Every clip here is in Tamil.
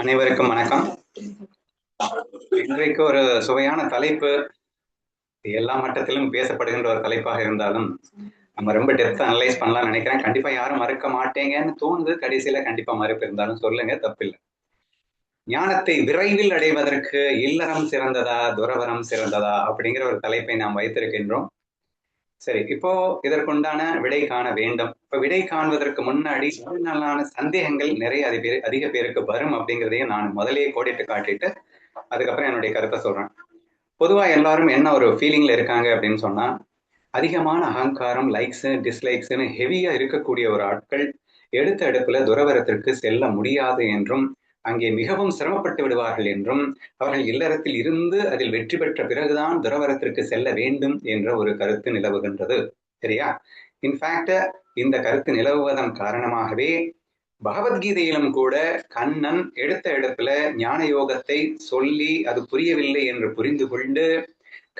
அனைவருக்கும் வணக்கம். இன்றைக்கு ஒரு சுவையான தலைப்பு. எல்லா மட்டத்திலும் பேசப்படுகின்ற ஒரு தலைப்பாக இருந்தாலும் நம்ம ரொம்ப டெப்த் அனலைஸ் பண்ணலாம்னு நினைக்கிறேன். கண்டிப்பா யாரும் மறுக்க மாட்டேங்கன்னு தோணுது. கடைசியில கண்டிப்பா மறுப்பு இருந்தாலும் சொல்லுங்க தப்பில்லை. ஞானத்தை விரைவில் அடைவதற்கு இல்லறம் சிறந்ததா துறவரம் சிறந்ததா அப்படிங்கிற ஒரு தலைப்பை நாம் வைத்திருக்கின்றோம். சரி இப்போ இதற்குண்டான விடை காண வேண்டும். இப்ப விடை காண்பதற்கு முன்னாடி சூழ்நிலான சந்தேகங்கள் நிறைய அதிக பேர் அதிக பேருக்கு வரும் அப்படிங்கிறதையும் நான் முதலே கோடிட்டு காட்டிட்டு அதுக்கப்புறம் என்னுடைய கருத்தை சொல்றேன். பொதுவா எல்லாரும் என்ன ஒரு ஃபீலிங்ல இருக்காங்க அப்படின்னு சொன்னா அதிகமான அகங்காரம் லைக்ஸ் டிஸ்லைக்ஸ்னு ஹெவியா இருக்கக்கூடிய ஒரு ஆட்கள் எடுத்த எடுப்புல துறவரத்திற்கு செல்ல முடியாது என்றும் அங்கே மிகவும் சிரமப்பட்டு விடுவார்கள் என்றும் அவர்கள் இல்லறத்தில் இருந்து அதில் வெற்றி பெற்ற பிறகுதான் துறவரத்திற்கு செல்ல வேண்டும் என்ற ஒரு கருத்து நிலவுகின்றது. சரியா? இன்ஃபேக்ட் இந்த கருத்து நிலவுவதன் காரணமாகவே பகவத்கீதையிலும் கூட கண்ணன் எடுத்த இடத்துல ஞான யோகத்தை சொல்லி அது புரியவில்லை என்று புரிந்து கொண்டு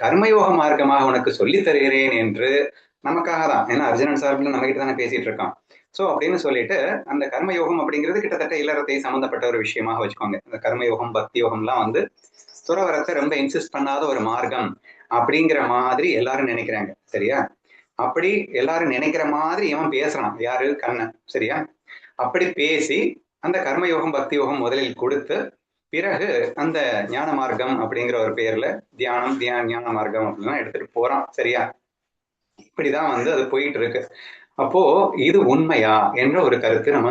கர்மயோக மார்க்கமாக உனக்கு சொல்லித் தருகிறேன் என்று நமக்காக தான். ஏன்னா அர்ஜுனன் சார்பில் நம்ம கிட்ட தானே பேசிட்டு இருக்கான். சோ அப்படின்னு சொல்லிட்டு அந்த கர்மயோகம் அப்படிங்கிறது கிட்டத்தட்ட இல்லறத்தை சம்மந்தப்பட்ட ஒரு விஷயமாக வச்சுக்கோங்க. இந்த கர்மயோகம் பக்தி யோகம்லாம் வந்து துறவரத்தை ரொம்ப இன்சிஸ்ட் பண்ணாத ஒரு மார்க்கம் அப்படிங்கிற மாதிரி எல்லாரும் நினைக்கிறாங்க. சரியா? அப்படி எல்லாரும் நினைக்கிற மாதிரி இவன் பேசுறான். யாரு? கண்ணன். சரியா? அப்படி பேசி அந்த கர்மயோகம் பக்தி யோகம் முதலில் கொடுத்து பிறகு அந்த ஞான மார்க்கம் அப்படிங்கிற ஒரு பெயர்ல தியானம் தியான ஞான மார்க்கம் அப்படின்னா எடுத்துட்டு போறான். சரியா? இப்படிதான் வந்து அது போயிட்டு இருக்கு அப்போ இது உண்மையா என்ற ஒரு கருத்து நம்ம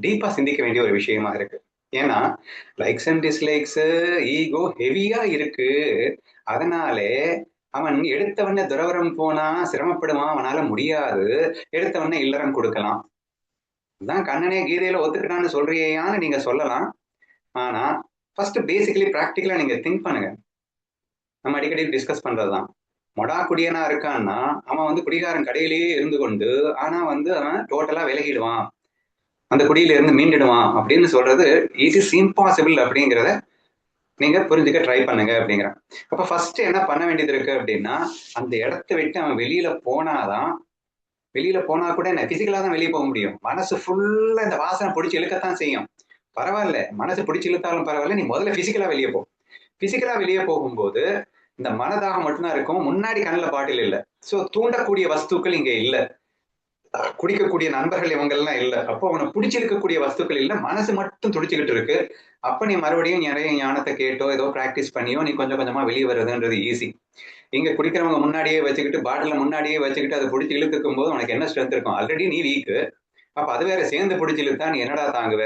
டீப்பா சிந்திக்க வேண்டிய ஒரு விஷயமா இருக்கு. ஏன்னா லைக்ஸ் அண்ட் டிஸ்லைக்ஸ் ஈகோ ஹெவியா இருக்கு. அதனாலே அவன் எடுத்தவன துறவரம் போனா சிரமப்படுவான் அவனால முடியாது. எடுத்தவன இல்லறம் கொடுக்கலாம். அதான் கண்ணனே கீதையில ஒத்துக்கிட்டான்னு சொல்றியான்னு நீங்க சொல்லலாம். ஆனா ஃபர்ஸ்ட் பேசிக்கலி ப்ராக்டிக்கலா நீங்க திங்க் பண்ணுங்க. நம்ம அடிக்கடி டிஸ்கஸ் பண்றதுதான். மொடா குடியனா இருக்கான்னா அவன் வந்து குடிகாரன் கடையிலேயே இருந்து கொண்டு ஆனா வந்து அவன் டோட்டலா விலகிடுவான். அந்த குடியில இருந்து மீண்டுடுவான் அப்படின்னு சொல்றது இட் இஸ் இம்பாசிபிள் அப்படிங்கிறத நீங்க புரிஞ்சுக்க ட்ரை பண்ணுங்க அப்படிங்கிறான் அப்ப ஃபர்ஸ்ட் என்ன பண்ண வேண்டியது இருக்கு அப்படின்னா அந்த இடத்த விட்டு அவன் வெளியில போனாதான் வெளியில போனா கூட என்ன பிசிக்கலா தான் வெளியே போக முடியும். மனசு ஃபுல்லா இந்த வாசனை பிடிச்சி இழுக்கத்தான் செய்யும். பரவாயில்ல. மனசு பிடிச்சி இழுத்தாலும் பரவாயில்ல. நீ முதல்ல பிசிக்கலா வெளியே போ. பிசிக்கலா வெளியே போகும்போது இந்த மனதாக மட்டும்தான் இருக்கும். முன்னாடி கண்ணில் பாட்டில் இல்லை. ஸோ தூண்டக்கூடிய வஸ்துக்கள் இங்க இல்லை. குடிக்கக்கூடிய நண்பர்கள் இவங்கெல்லாம் இல்லை. அப்போ அவனை பிடிச்சிருக்கக்கூடிய வஸ்துக்கள் இல்லை. மனசு மட்டும் துடிச்சுக்கிட்டு இருக்கு. அப்ப நீ மறுபடியும் நிறைய ஞானத்தை கேட்டோ ஏதோ ப்ராக்டிஸ் பண்ணியோ நீ கொஞ்சம் கொஞ்சமா வெளியே வருதுன்றது ஈஸி இங்க குடிக்கிறவங்க முன்னாடியே வச்சுக்கிட்டு பாட்டில முன்னாடியே வச்சுக்கிட்டு அதை பிடிச்சி இழுக்கும் போது உனக்கு என்ன ஸ்ட்ரென்த் இருக்கும்? ஆல்ரெடி நீ வீக்கு அப்ப அது வேற சேர்ந்து பிடிச்சி இழுத்தா நீ என்னடா தாங்குவ?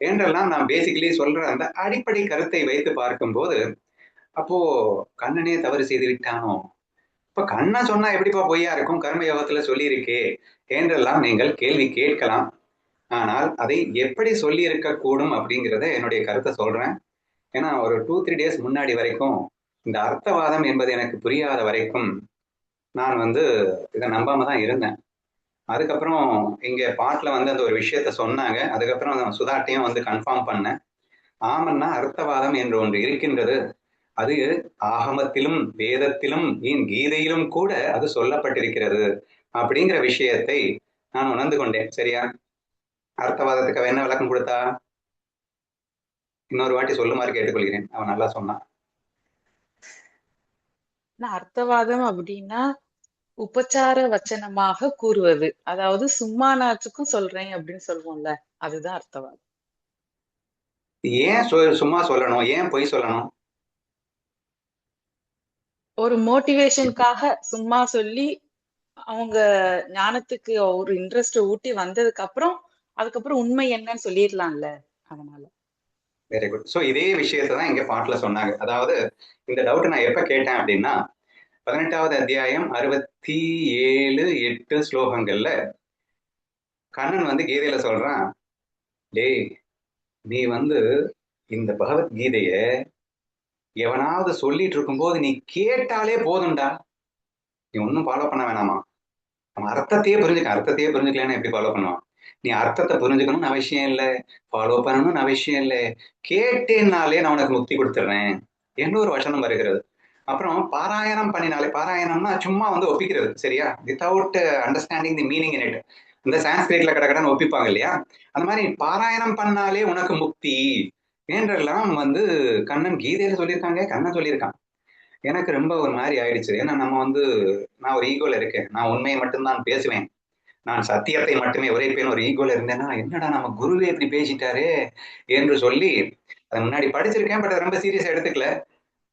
என்றெல்லாம் நான் பேசிக்கலி சொல்ற அந்த அடிப்படை கருத்தை வைத்து பார்க்கும்போது அப்போ கண்ணனே தவறு செய்து விட்டானோ? இப்ப கண்ணன் சொன்னா எப்படிப்பா பொய்யா இருக்கும்? கர்ம யோகத்துல சொல்லியிருக்கே என்றெல்லாம் நீங்கள் கேள்வி கேட்கலாம். ஆனால் அதை எப்படி சொல்லி இருக்க கூடும் அப்படிங்கிறத என்னுடைய கருத்தை சொல்றேன். ஏன்னா ஒரு டூ த்ரீ டேஸ் முன்னாடி வரைக்கும் இந்த அர்த்தவாதம் என்பது எனக்கு புரியாத வரைக்கும் நான் வந்து இதை நம்பாம தான் இருந்தேன். அதுக்கப்புறம் இங்க பாட்டுல வந்து அந்த ஒரு விஷயத்த சொன்னாங்க. அதுக்கப்புறம் சுதாட்டையும் வந்து கன்ஃபார்ம் பண்ணேன். ஆமன்னா அர்த்தவாதம் என்று ஒன்று இருக்கின்றது. அது ஆகமத்திலும் வேதத்திலும் ஏன் கீதையிலும் கூட அது சொல்லப்பட்டிருக்கிறது அப்படிங்கிற விஷயத்தை நான் உணர்ந்து கொண்டேன். சரியா? அர்த்தவாதத்துக்கு அவன் என்ன விளக்கம் கொடுத்தா? இன்னொரு வாட்டி சொல்லுமாறு கேட்டுக்கொள்கிறேன். அவன் நல்லா சொன்னான். அர்த்தவாதம் அப்படின்னா உபச்சார வச்சனமாக கூறுவது. அதாவது சும்மா நாச்சுக்கும் சொல்றேன் அப்படின்னு சொல்லுவோம்ல அதுதான் அர்த்தவாதம். ஏன் சும்மா சொல்லணும்? ஏன் பொய் சொல்லணும்? ஒரு மோட்டிவேஷனுக்காக சும்மா சொல்லி அவங்க ஞானத்துக்கு ஒரு இன்ட்ரெஸ்ட் ஊட்டி வந்ததுக்கு அப்புறம் அதுக்கப்புறம் உண்மை என்னன்னு சொல்லிடலாம்ல அதனால. வெரி குட் ஸோ இதே விஷயத்தை தான் இங்க பாட்டுல சொன்னாங்க. அதாவது இந்த டவுட் நான் எப்ப கேட்டேன் அப்படின்னா பதினெட்டாவது அத்தியாயம் அறுபத்தி ஏழு எட்டு ஸ்லோகங்கள்ல கண்ணன் வந்து கீதையில சொல்றான் டேய் நீ வந்து இந்த பகவத்கீதைய எவனாவது சொல்லிட்டு இருக்கும்போது நீ கேட்டாலே போதும்டா. நீ ஒன்றும் ஃபாலோ பண்ண வேணாமா? நம்ம அர்த்தத்தையே புரிஞ்சுக்க அர்த்தத்தையே புரிஞ்சுக்கலன்னு எப்படி ஃபாலோ பண்ணுவான்? நீ அர்த்தத்தை புரிஞ்சுக்கணும்னு அவசியம் இல்லை ஃபாலோ பண்ணணும்னு அவசியம் இல்லை. கேட்டேன்னாலே நான் உனக்கு முக்தி கொடுத்துட்றேன். என்று ஒரு வசனம் வருகிறது. அப்புறம் பாராயணம் பண்ணினாலே பாராயணம்னா சும்மா வந்து ஒப்பிக்கிறது சரியா? Without understanding the meaning in it இந்த சான்ஸ்கிரிட்ல கடை கடன் ஒப்பிப்பாங்க இல்லையா? அந்த மாதிரி பாராயணம் பண்ணாலே உனக்கு முக்தி என்றெல்லாம் வந்து கண்ணன் கீதையில சொல்லியிருக்காங்க கண்ணன் சொல்லியிருக்கான். எனக்கு ரொம்ப ஒரு மாதிரி ஆயிடுச்சு. ஏன்னா நம்ம வந்து நான் ஒரு ஈகோல இருக்கேன். நான் உண்மையை மட்டும்தான் பேசுவேன். நான் சத்தியத்தை மட்டுமே உரைப்பேன் ஒரு ஈகோல இருந்தேன்னா என்னடா நம்ம குருவே இப்படி பேசிட்டாரே என்று சொல்லி அதை முன்னாடி படிச்சிருக்கேன் பட் ரொம்ப சீரியஸா எடுத்துக்கல.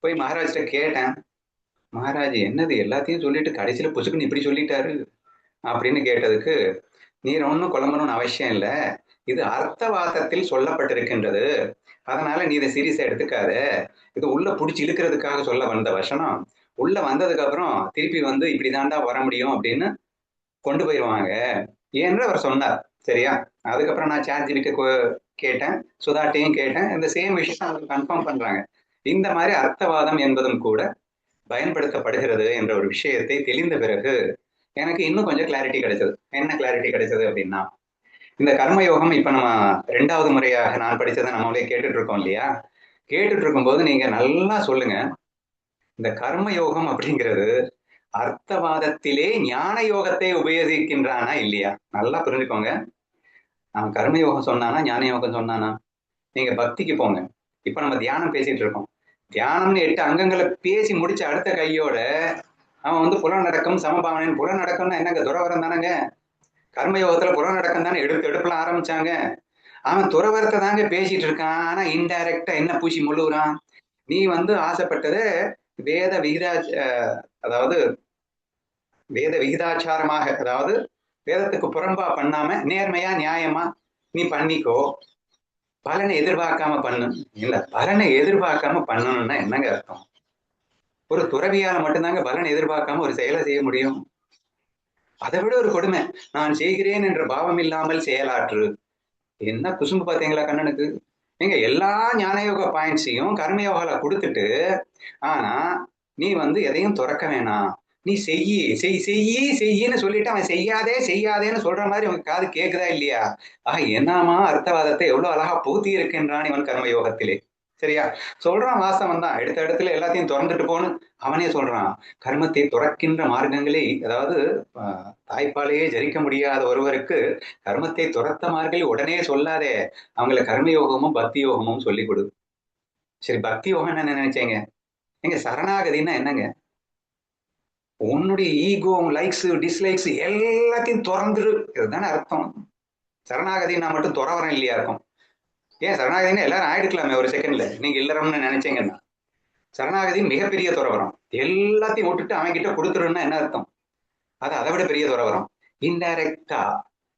போய் மகாராஜ்கிட்ட கேட்டேன் மகாராஜ் என்னது எல்லாத்தையும் சொல்லிட்டு கடைசியில புசுக்குன்னு இப்படி சொல்லிட்டாரு? அப்படின்னு கேட்டதுக்கு நீர் ஒன்றும் குழம்பணும்னு அவசியம் இல்லை. இது அர்த்தவாதத்தில் சொல்லப்பட்டிருக்கின்றது. அதனால நீ இதை சீரியஸா எடுத்துக்காத. இது உள்ள புடிச்சு இழுக்கிறதுக்காக சொல்ல வந்த வசனம். உள்ள வந்ததுக்கு அப்புறம் திருப்பி வந்து இப்படி தாண்டா வர முடியும் அப்படின்னு கொண்டு போயிடுவாங்க ஏன்னு அவர் சொன்னார். சரியா? அதுக்கப்புறம் நான் சார்ஜ் கிட்ட கேட்டேன். சுதாட்டையும் கேட்டேன். இந்த சேம் விஷயம் அவங்க கன்ஃபார்ம் பண்றாங்க. இந்த மாதிரி அர்த்தவாதம் என்பதும் கூட பயன்படுத்தப்படுகிறது என்ற ஒரு விஷயத்தை தெளிந்த பிறகு எனக்கு இன்னும் கொஞ்சம் கிளாரிட்டி கிடைச்சது. என்ன கிளாரிட்டி கிடைச்சது அப்படின்னா இந்த கர்மயோகம் இப்ப நம்ம ரெண்டாவது முறையாக நான் படிச்சதை நம்மளே கேட்டுட்டு இருக்கோம் இல்லையா? கேட்டுட்டு இருக்கும்போது நீங்க நல்லா சொல்லுங்க. இந்த கர்மயோகம் அப்படிங்கிறது அர்த்தவாதத்திலே ஞான யோகத்தை உபயோகிக்கின்றானா இல்லையா? நல்லா புரிஞ்சுக்கோங்க. அவன் கர்மயோகம் சொன்னானா ஞான யோகம் சொன்னானா? நீங்க பக்திக்கு போங்க. இப்ப நம்ம தியானம் பேசிட்டு இருக்கோம் தியானம்னு எட்டு அங்கங்களை பேசி முடிச்ச அடுத்த கையோட அவன் வந்து புலநடக்கம் சமபாவனை புலநடக்கம்னா என்னங்க? துறவரம் தானங்க. கர்மயோகத்துல புலநடக்கம் தானே? எடுத்து எடுப்புல ஆரம்பிச்சாங்க. அவன் துறவரத்தை தாங்க பேசிட்டு இருக்கான். ஆனா இன்டைரக்டா என்ன பூசி முழுகுறான் நீ வந்து ஆசைப்பட்டது வேத விகிதா அதாவது வேத விகிதாச்சாரமாக அதாவது வேதத்துக்கு புறம்பா பண்ணாம நேர்மையா நியாயமா நீ பண்ணிக்கோ. பலனை எதிர்பார்க்காம பண்ணணும். இல்ல பலனை எதிர்பார்க்காம பண்ணணும்னா என்னங்க அர்த்தம்? ஒரு துறவியால மட்டும்தாங்க பலனை எதிர்பார்க்காம ஒரு செயலை செய்ய முடியும். அதை விட ஒரு கொடுமை. நான் செய்கிறேன் என்ற பாவம் இல்லாமல் செயலாற்று. என்ன குசும்பு பார்த்தீங்களா கண்ணனுக்கு? நீங்க எல்லா ஞானயோக பாயிண்ட்ஸையும் கர்மயோகால கொடுத்துட்டு ஆனா நீ வந்து எதையும் துறக்க வேணாம். நீ செய்யி செய் செய்யி செய்யின்னு சொல்லிட்டு அவன் செய்யாதே செய்யாதேன்னு சொல்ற மாதிரி அவன் காது கேக்குதா இல்லையா? ஆஹ் என்னமா அர்த்தவாதத்தை எவ்வளவு அழகா புகுத்தி இருக்கின்றான் இவன் கர்ம யோகத்திலே சரியா? சொல்றான் வாசவன் தான். எடுத்த இடத்துல எல்லாத்தையும் திறந்துட்டு போன்னு அவனே சொல்றான். கர்மத்தை துறக்கின்ற மார்க்கங்களே அதாவது தாய்ப்பாலையே ஜரிக்க முடியாத ஒருவருக்கு கர்மத்தை துரத்த மார்களை உடனே சொல்லாதே. அவங்கள கர்மயோகமும் பக்தி யோகமும் சொல்லி கொடு. சரி பக்தி யோகம் என்ன நினைச்சேங்க? எங்க சரணாகதின்னா என்னங்க? உன்னுடைய ஈகோ லைக்ஸ் டிஸ்லைக்ஸ் எல்லாத்தையும் திறந்துரு. இதுதானே அர்த்தம். சரணாகதினா மட்டும் துறவரம் இல்லையா இருக்கும். ஏன் சரணாகதினா எல்லாரும் ஆயிடுக்கலாமே ஒரு செகண்ட்ல நீங்க இல்லறம்னு நினைச்சீங்கன்னா. சரணாகதி மிகப்பெரிய துறவரம் எல்லாத்தையும் விட்டுட்டு அவன் கிட்ட கொடுத்துருன்னா என்ன அர்த்தம்? அது அதை விட பெரிய துறவரம் இன்டைரக்டா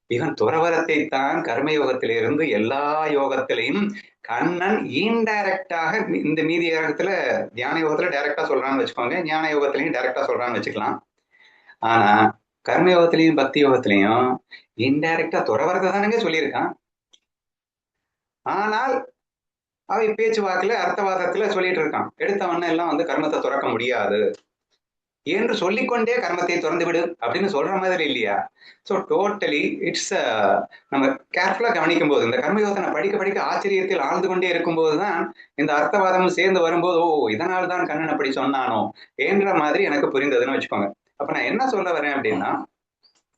இவன் துறவரத்தை தான் கர்மயோகத்திலிருந்து எல்லா யோகத்திலையும் கண்ணன் இன்டைரக்டாக இந்த மீதி யோகத்துல தியான யோகத்துல டைரக்டா சொல்றான்னு வச்சுக்கோங்க. ஞான யோகத்திலையும் டைரக்டா சொல்றான்னு வச்சுக்கலாம். ஆனா கர்மயோகத்திலையும் பக்தி யோகத்திலையும் இன்டைரக்டா துறவரத்தை தானங்க சொல்லியிருக்கான். ஆனால் அவை பேச்சுவாக்குல அர்த்தவாதத்துல சொல்லிட்டு இருக்கான். எடுத்தவன எல்லாம் வந்து கர்மத்தை துறக்க முடியாது. என்று சொல்லிக்கொண்டே கர்மத்தை திறந்து விடு அப்படின்னு சொல்ற மாதிரி இல்லையா? ஸோ டோட்டலி இட்ஸ் நம்ம கேர்ஃபுல்லா கவனிக்கும் போது இந்த கர்மயோகத்தை படிக்க படிக்க ஆச்சரியத்தில் ஆழ்ந்து கொண்டே இருக்கும்போது தான் இந்த அர்த்தவாதமும் சேர்ந்து வரும்போது ஓ இதனால் தான் கண்ணன் அப்படி சொன்னானோ என்ற மாதிரி எனக்கு புரிந்ததுன்னு வச்சுக்கோங்க. அப்ப நான் என்ன சொல்ல வரேன் அப்படின்னா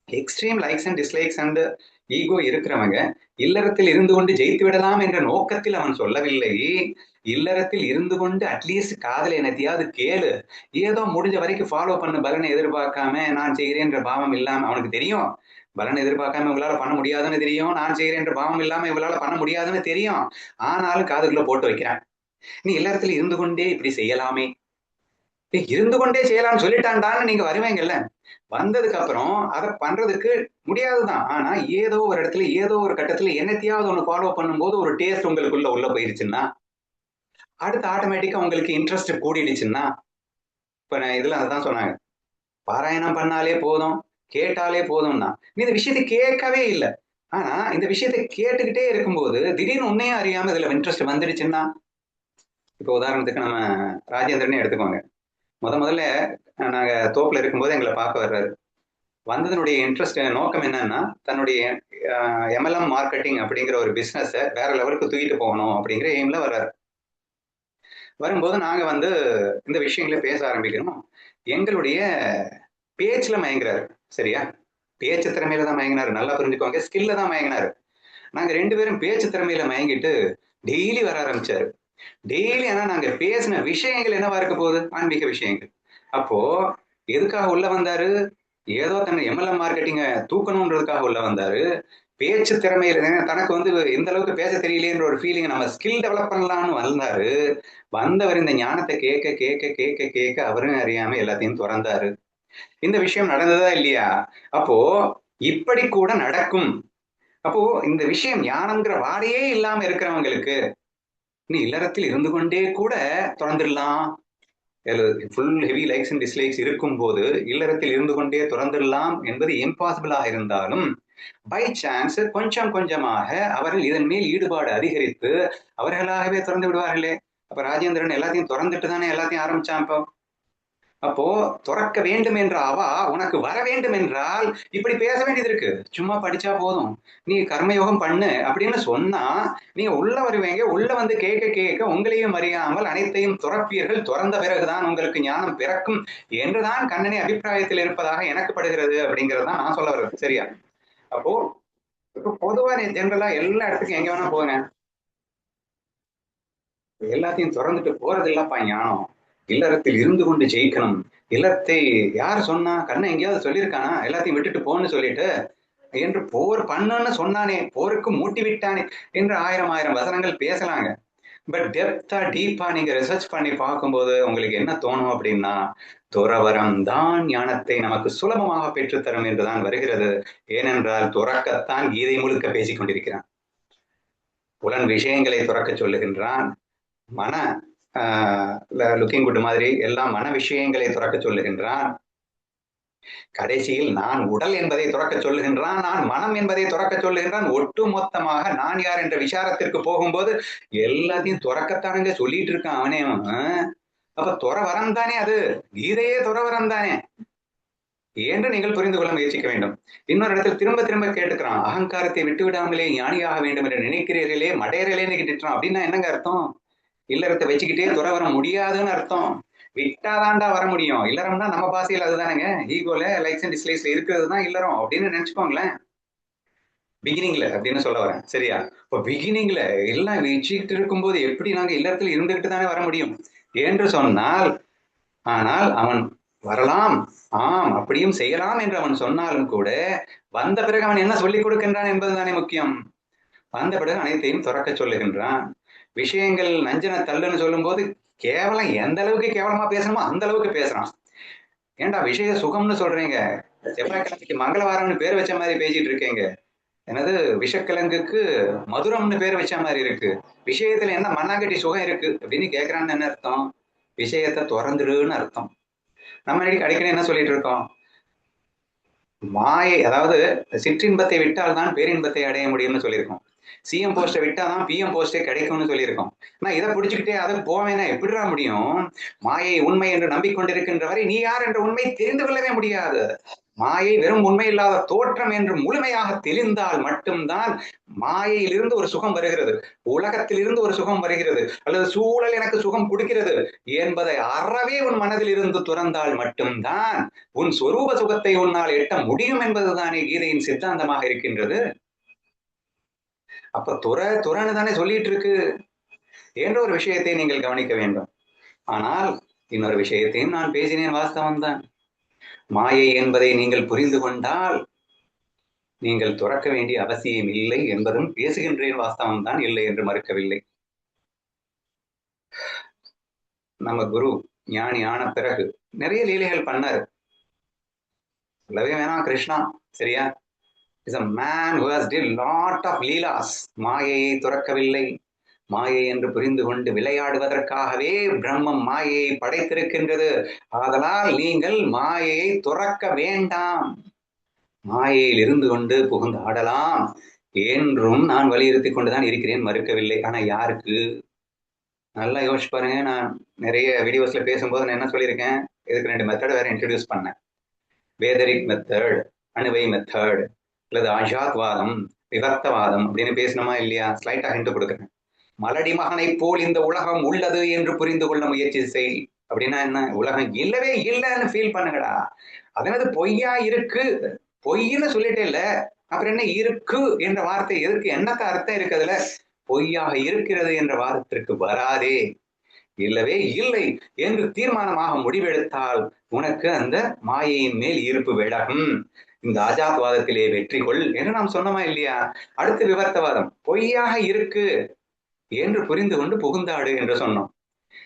extreme likes and dislikes and ego இருக்கிறவங்க இல்லறத்தில் இருந்து கொண்டு ஜெயித்து விடலாம் என்ற நோக்கத்தில் அவன் சொல்லவில்லை. இல்லறத்தில் இருந்து கொண்டு அட்லீஸ்ட் காதல என்னத்தையாவது கேளு. ஏதோ முடிஞ்ச வரைக்கும் ஃபாலோ பண்ண பலனை எதிர்பார்க்காம நான் செய்கிறேன்ற பாவம் இல்லாம அவனுக்கு தெரியும். பலன் எதிர்பார்க்காம இவங்களால பண்ண முடியாதுன்னு தெரியும். நான் செய்கிறேன்ற பாவம் இல்லாம இவங்களால பண்ண முடியாதுன்னு தெரியும். ஆனாலும் காதுக்குள்ள போட்டு வைக்கிறேன். நீ இல்லறத்துல இருந்து கொண்டே இப்படி செய்யலாமே. இருந்து கொண்டே செய்யலாம்னு சொல்லிட்டான்டான்னு நீங்க வருவீங்கல்ல? வந்ததுக்கு அப்புறம் அதை பண்றதுக்கு முடியாதுதான். ஆனா ஏதோ ஒரு இடத்துல ஏதோ ஒரு கட்டத்துல என்னத்தையாவது ஒண்ணு ஃபாலோ பண்ணும்போது ஒரு டேஸ்ட் உங்களுக்குள்ள உள்ள போயிருச்சுன்னா அடுத்து ஆட்டோமேட்டிக்கா உங்களுக்கு இன்ட்ரெஸ்ட் கூடிடுச்சுன்னா இப்ப நான் இதுல அதுதான் சொன்னாங்க. பாராயணம் பண்ணாலே போதும் கேட்டாலே போதும்னா நீ இந்த விஷயத்தை கேட்கவே இல்லை. ஆனா இந்த விஷயத்தை கேட்டுக்கிட்டே இருக்கும்போது திடீர்னு உன்னையும் அறியாம இதுல இன்ட்ரெஸ்ட் வந்துடுச்சுன்னா இப்போ உதாரணத்துக்கு நம்ம ராஜேந்திரனே எடுத்துக்கோங்க. முத முதல்ல நாங்க தோப்புல இருக்கும்போது எங்களை பார்க்க வர்றாரு. வந்ததனுடைய இன்ட்ரெஸ்ட் நோக்கம் என்னன்னா தன்னுடைய எம்எல்எம் மார்க்கெட்டிங் அப்படிங்கிற ஒரு பிஸ்னஸை வேற லெவலுக்கு தூக்கிட்டு போகணும் அப்படிங்கிற எய்ம்ல வர்றாரு. வரும்போது நாங்க வந்து இந்த விஷயங்களை பேச ஆரம்பிக்கிறோம். எங்களுடைய பேச்சுல மயங்குறாரு சரியா? பேச்சு திறமையில தான் மயங்கினாரு நல்லா புரிஞ்சுக்கோங்க ஸ்கில்ல தான் மயங்கினாரு. நாங்க ரெண்டு பேரும் பேச்சு திறமையில மயங்கிட்டு டெய்லி வர ஆரம்பிச்சாரு. டெய்லி ஆனா நாங்க பேசின விஷயங்கள் என்னவா இருக்க போகுது? ஆன்மீக விஷயங்கள். அப்போ எதுக்காக உள்ள வந்தாரு? ஏதோ தன்னை எம்எல்எம் மார்க்கெட்டிங்க தூக்கணுன்றதுக்காக உள்ள வந்தாரு. பேச்சு திறமையில தனக்கு வந்து எந்த அளவுக்கு பேச தெரியலேன்ற ஒரு ஃபீலிங் நம்ம ஸ்கில் டெவலப் பண்ணலாம்னு வந்தாரு. வந்தவர் இந்த ஞானத்தை கேட்க கேட்க கேட்க கேட்க அவரும் அறியாம எல்லாத்தையும் திறந்தாரு. இந்த விஷயம் நடந்ததா இல்லையா? அப்போ இப்படி கூட நடக்கும். அப்போ இந்த விஷயம் ஞானம்ங்கிற வாடையே இல்லாம இருக்கிறவங்களுக்கு நீ இல்லறத்தில் இருந்து கொண்டே கூட திறந்துடலாம். Full heavy likes and dislikes இருக்கும் போது இல்லறத்தில் இருந்து கொண்டே திறந்துடலாம் என்பது இம்பாசிபிளாக இருந்தாலும் பை சான்ஸ் கொஞ்சம் கொஞ்சமாக அவர்கள் இதன் மேல் ஈடுபாடு அதிகரித்து அவர்களாகவே திறந்து விடுவார்களே. அப்ப ராஜேந்திரன் எல்லாத்தையும் திறந்துட்டு தானே எல்லாத்தையும் ஆரம்பிச்சான் இப்போ? அப்போ துறக்க வேண்டும் என்ற அவா உனக்கு வர வேண்டும் என்றால் இப்படி பேச வேண்டியது இருக்கு. சும்மா படிச்சா போதும். நீ கர்மயோகம் பண்ணு அப்படின்னு சொன்னா நீங்க உள்ள வருவீங்க. உள்ள வந்து கேட்க கேட்க உங்களையும் அறியாமல் அனைத்தையும் துறப்பீர்கள். துறந்த பிறகுதான் உங்களுக்கு ஞானம் பிறக்கும் என்றுதான் கண்ணனை அபிப்பிராயத்தில் இருப்பதாக எனக்கு படுகிறது அப்படிங்கறதுதான் நான் சொல்ல வருது சரியா? அப்போ இப்போ பொதுவா நீ ஜென்ரலா எல்லா இடத்துக்கும் எங்க வேணா போங்க. எல்லாத்தையும் திறந்துட்டு போறது இல்லப்பா ஞானம். இல்லறத்தில் இருந்து கொண்டு ஜெயிக்கணும். இல்லத்தை யார் சொன்னா கண்ணை எங்கேயாவது சொல்லியிருக்கானா? எல்லாத்தையும் விட்டுட்டு போன்னு சொல்லிட்டு என்று போர் பண்ணுன்னு சொன்னானே போருக்கு மூட்டி விட்டானே என்று ஆயிரம் ஆயிரம் வசனங்கள் பேசலாங்க. பட் டெப்தா டீப்பா நீங்க ரிசர்ச் பண்ணி பார்க்கும்போது உங்களுக்கு என்ன தோணும் அப்படின்னா துறவரம் தான் ஞானத்தை நமக்கு சுலபமாக பெற்றுத்தரும் என்றுதான் வருகிறது. ஏனென்றால் துறக்கத்தான் கீதை முழுக்க பேசிக் கொண்டிருக்கிறான். புலன் விஷயங்களை துறக்க சொல்லுகின்றான். மன லுக்கிங் குட் மாதிரி எல்லாம் மன விஷயங்களை துறக்க சொல்லுகின்றான். கடைசியில் நான் உடல் என்பதை துறக்க சொல்லுகின்றான் நான் மனம் என்பதை துறக்க சொல்லுகின்றான். ஒட்டு மொத்தமாக நான் யார் என்ற விசாரத்திற்கு போகும்போது எல்லாத்தையும் துறக்கத்தானுங்க சொல்லிட்டு இருக்கான் அவனே அப்ப துறவரம் தானே அது? கீதையே துறவரம் தானே? என்று நீங்கள் புரிந்து கொள்ள முயற்சிக்க வேண்டும். இன்னொரு இடத்துல திரும்ப திரும்ப கேட்டுக்கிறான் அகங்காரத்தை விட்டு விடாமலே ஞானியாக வேண்டும் என்று நினைக்கிறீர்களே மடையறலேன்னு கேட்டுட்டான். அப்படின்னா என்னங்க அர்த்தம்? இல்லறத்தை வச்சுக்கிட்டே துறை வர முடியாதுன்னு அர்த்தம். விட்டாதான்டா வர முடியும். இல்லறம்னா நம்ம பாசையில் அதுதானேங்க. ஈகோல லைக்ஸ் அண்ட் டிஸ்லைக்ஸ்ல இருக்கிறது தான் இல்லறம் அப்படின்னு நினைச்சுக்கோங்களேன். பிகினிங்ல அப்படின்னு சொல்ல வரேன். சரியா? இப்போ பிகினிங்ல எல்லாம் வச்சுக்கிட்டு இருக்கும்போது எப்படி நாங்க இல்லறத்துல இருந்துகிட்டு தானே வர முடியும்? என்று சொன்னால் ஆனால் அவன் வரலாம். ஆம் அப்படியும் செய்யலாம் என்று அவன் சொன்னாலும் கூட வந்த பிறகு அவன் என்ன சொல்லிக் கொடுக்கின்றான் என்பதுதானே முக்கியம். வந்த பிறகு அனைத்தையும் துறக்க சொல்லுகின்றான். விஷயங்கள் நஞ்சன தள்ளுன்னு சொல்லும் போது கேவலம் எந்த அளவுக்கு கேவலமா பேசணுமோ அந்த அளவுக்கு பேசுறான் ஏன்டா விஷய சுகம்னு சொல்றீங்க? செவ்வாய்க்கிழமைக்கு மங்களவாரம்னு பேர் வச்ச மாதிரி பேசிட்டு இருக்கீங்க. எனது விஷக்கிழங்குக்கு மதுரம்னு பேர் வச்ச மாதிரி இருக்கு. விஷயத்துல என்ன மண்ணாங்கட்டி சுகம் இருக்கு அப்படின்னு கேட்கறான்னு என்ன அர்த்தம்? விஷயத்தை திறந்துடுன்னு அர்த்தம். நம்ம அடிக்கடி என்ன சொல்லிட்டு இருக்கோம்? மாயை அதாவது சிற்றின்பத்தை விட்டால் தான் பேரின்பத்தை அடைய முடியும்னு சொல்லியிருக்கோம். சிஎம் போஸ்டை விட்டாதான் பிஎம் போஸ்டே கிடைக்கும்னு சொல்லியிருக்கோம். நான் இதை பிடிச்சுக்கிட்டே அதை போவேனா எப்படிடா முடியும்? மாயை உண்மை என்று நம்பிக்கொண்டிருக்கின்ற வரை நீ யார் என்ற உண்மை தெரிந்து கொள்ளவே முடியாது. மாயை வெறும் உண்மை இல்லாத தோற்றம் என்று முழுமையாக தெளிந்தால் மட்டும்தான் மாயையிலிருந்து ஒரு சுகம் வருகிறது. உலகத்திலிருந்து ஒரு சுகம் வருகிறது. அல்லது சூழல் எனக்கு சுகம் கொடுக்கிறது என்பதை அறவே உன் மனதில் இருந்து துறந்தால் மட்டும்தான் உன் சொரூப சுகத்தை உன்னால் எட்ட முடியும் என்பதுதானே கீதையின் சித்தாந்தமாக இருக்கின்றது. அப்ப துற துறன்னு தானே சொல்லிட்டு இருக்கு என்ற ஒரு விஷயத்தை நீங்கள் கவனிக்க வேண்டும். ஆனால் இன்னொரு விஷயத்தையும் நான் பேசினேன் வாஸ்தவம் தான் மாயை என்பதை நீங்கள் புரிந்து கொண்டால் நீங்கள் துறக்க வேண்டிய அவசியம் இல்லை என்பதும் பேசுகின்றேன் வாஸ்தவம் தான் இல்லை என்று மறுக்கவில்லை. நம்ம குரு ஞானி ஆன பிறகு நிறைய லீலைகள் பண்ணாரு. சொல்லவே வேணாம் கிருஷ்ணா சரியா? Is a man who has did lot of leelas மாயையை துறக்கவில்லை மாயை என்று புரிந்து கொண்டு விளையாடுவதற்காகவே பிரம்மம் மாயையை படைத்திருக்கின்றது ஆதலால் நீங்கள் மாயையை துறக்க வேண்டாம் மாயையில் இருந்து கொண்டு புகுந்து ஆடலாம் என்றும் நான் வலியுறுத்தி கொண்டுதான் இருக்கிறேன் மறுக்கவில்லை ஆனா யாருக்கு நல்லா யோசிச்சு பாருங்க. நான் நிறைய வீடியோஸ்ல பேசும்போது நான் என்ன சொல்லியிருக்கேன்? இதுக்கு ரெண்டு மெத்தட் வேற இன்ட்ரடியூஸ் பண்ணேன். வேதரிக் மெத்தட் அணுவை மெத்தட் அல்லது ஆஜாத்வாதம் விவர்த்தவாதம் அப்படின்னு பேசணுமா இல்லையா? ஸ்லைட்டா ஹிண்ட் கொடுக்குறேன். மலடி மகனை போல் இந்த உலகம் உள்ளது என்று புரிந்து கொள்ள முயற்சி செய். அப்படின்னா என்ன? உலகம் இல்லவே இல்லைன்னு ஃபீல் பண்ணுங்கடா. அதனது பொய்யா இருக்கு. பொய்ன்னு சொல்லிட்டே இல்ல. அப்புறம் என்ன? இருக்கு என்ற வார்த்தை எதற்கு என்னத்த அர்த்தம் இருக்குதுல பொய்யாக இருக்கிறது என்ற வாதத்திற்கு வராதே. இல்லவே இல்லை என்று தீர்மானமாக முடிவெடுத்தால் உனக்கு அந்த மாயையின் மேல் இருப்பு விலகும். இந்த ஆஜாத்வாதத்திலே வெற்றி கொள் என்று நாம் சொன்னோமா இல்லையா? அடுத்து விவர்த்தவாதம் பொய்யாக இருக்கு என்று புரிந்து கொண்டு புகுந்தாடு என்று சொன்னோம்.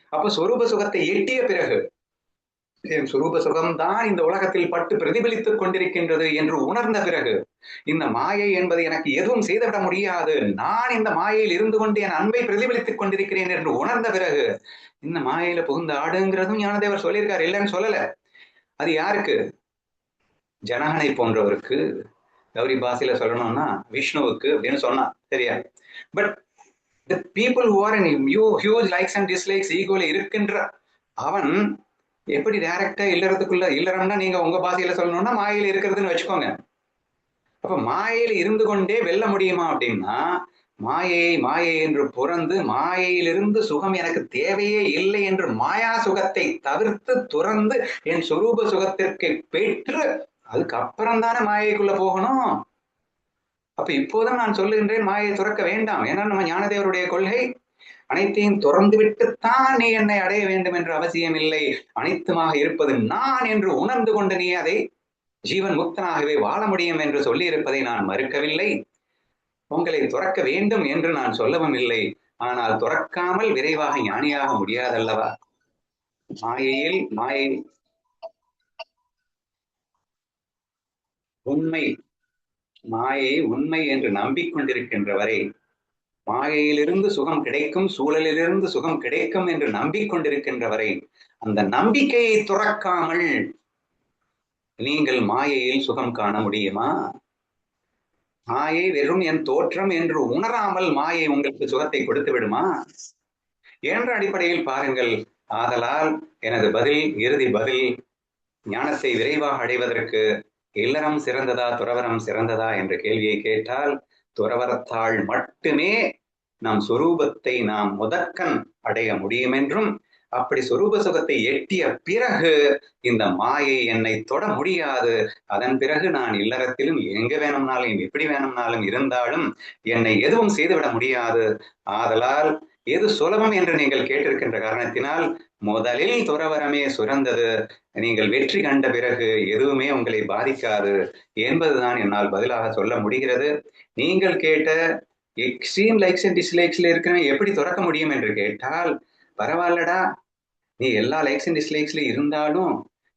அப்ப சுரூப சுகத்தை எட்டிய பிறகு என் சுரூப சுகம்தான் இந்த உலகத்தில் பட்டு பிரதிபலித்துக் கொண்டிருக்கின்றது என்று உணர்ந்த பிறகு இந்த மாயை என்பது எனக்கு எதுவும் செய்துவிட முடியாது. நான் இந்த மாயையில் இருந்து கொண்டு என் அன்பை பிரதிபலித்துக் கொண்டிருக்கிறேன் என்று உணர்ந்த பிறகு இந்த மாயையில புகுந்த ஆடுங்கிறதும் ஞானதேவர் சொல்லியிருக்காரு. இல்லைன்னு சொல்லல. அது யாருக்கு? ஜனகனை போன்றவருக்கு கௌரி பாசில சொல்லணும்னா விஷ்ணுவுக்கு அப்படின்னு சொன்னான் சரியா? But the people who are you huge likes and dislikes ஈகோல இருக்கின்ற அவன் எப்படி டைரக்டா இல்லறதுக்குள்ள இல்லறம்னா நீங்க உங்க பாசையில சொல்லணும்னா மாயில இருக்கிறதுன்னு வச்சுக்கோங்க. அப்ப மாயையில இருந்து கொண்டே வெல்ல முடியுமா அப்படின்னா மாயை மாயை என்று புறந்து மாயையிலிருந்து சுகம் எனக்கு தேவையே இல்லை என்று மாயா சுகத்தை தவிர்த்து துறந்து என் சுரூப சுகத்திற்கு பெற்று அதுக்கப்புறம் தானே மாயைக்குள்ள போகணும்? அப்ப இப்போதும் நான் சொல்லுகின்றேன் மாயை துறக்க வேண்டாம். ஏன்னா நம்ம ஞானதேவருடைய கொள்கை அனைத்தையும் துறந்து விட்டுத்தான் நீ என்னை அடைய வேண்டும் என்ற அவசியம் இல்லை அனைத்துமாக இருப்பது நான் என்று உணர்ந்து கொண்டு நீ அதை ஜீவன் முக்தனாகவே வாழ முடியும் என்று சொல்லி இருப்பதை நான் மறுக்கவில்லை. உங்களை துறக்க வேண்டும் என்று நான் சொல்லவும் இல்லை. ஆனால் துறக்காமல் விரைவாக ஞானியாக முடியாதல்லவா? மாயையில் மாயை உண்மை மாயை உண்மை என்று நம்பிக்கொண்டிருக்கின்ற வரை மாயையிலிருந்து சுகம் கிடைக்கும் சூழலிலிருந்து சுகம் கிடைக்கும் என்று நம்பிக்கொண்டிருக்கின்ற வரை அந்த நம்பிக்கையை துறக்காமல் நீங்கள் மாயையில் சுகம் காண முடியுமா? மாயை வெறும் என் தோற்றம் என்று உணராமல் மாயை உங்களுக்கு சுகத்தை கொடுத்து விடுமா? என்ற அடிப்படையில் பாருங்கள். ஆதலால் எனது பதில் இறுதி பதில் ஞானத்தை விரைவாக அடைவதற்கு இல்லறம் சிறந்ததா துறவரம் சிறந்ததா என்ற கேள்வியை கேட்டால் துறவரத்தால் மட்டுமே நம் சொரூபத்தை நாம் முதற்கண் அடைய முடியும் என்றும் அப்படி சொரூப சுகத்தை எட்டிய பிறகு இந்த மாயை என்னை தொட முடியாது. அதன் பிறகு நான் இல்லறத்திலும் எங்க வேணும்னாலும் எப்படி வேணும்னாலும் இருந்தாலும் என்னை எதுவும் செய்துவிட முடியாது. ஆதலால் எது சுலபம் என்று நீங்கள் கேட்டிருக்கின்ற காரணத்தினால் முதலில் துறவரமே சுரந்தது. நீங்கள் வெற்றி கண்ட பிறகு எதுவுமே உங்களை பாதிக்காது என்பதுதான் என்னால் பதிலாக சொல்ல முடிகிறது. நீங்கள் கேட்ட எக்ஸ்ட்ரீம் லைக்ஸ் அண்ட் டிஸ்லைக்ஸ்ல இருக்கிறவன் எப்படி துறக்க முடியும் என்று கேட்டால் பரவாயில்லடா நீ எல்லா லைக்ஸ் அண்ட் டிஸ்லைக்ஸ்ல இருந்தாலும்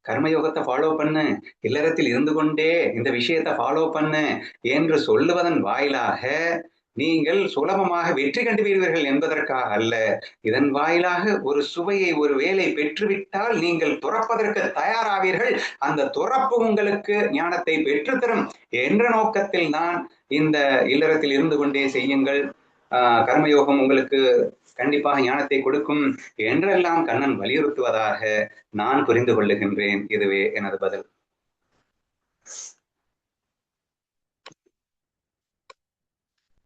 கர்மயோகத்தை ஃபாலோ பண்ணு இல்லறத்தில் இருந்து கொண்டே இந்த விஷயத்தை ஃபாலோ பண்ணு என்று சொல்லுவதன் வாயிலாக நீங்கள் சுலபமாக வெற்றி கண்டுவீர்கள் என்பதற்காக அல்ல. இதன் வாயிலாக ஒரு சுவையை ஒரு வேலை பெற்றுவிட்டால் நீங்கள் துறப்பதற்கு தயாராவீர்கள். அந்த துறப்பு உங்களுக்கு ஞானத்தை பெற்றுத்தரும் என்ற நோக்கத்தில் தான் இந்த இல்லறத்தில் இருந்து கொண்டே செய்யுங்கள். ஆஹ் கர்மயோகம் உங்களுக்கு கண்டிப்பாக ஞானத்தை கொடுக்கும் என்றெல்லாம் கண்ணன் வலியுறுத்துவதாக நான் புரிந்து கொள்ளுகின்றேன். இதுவே எனது பதில்.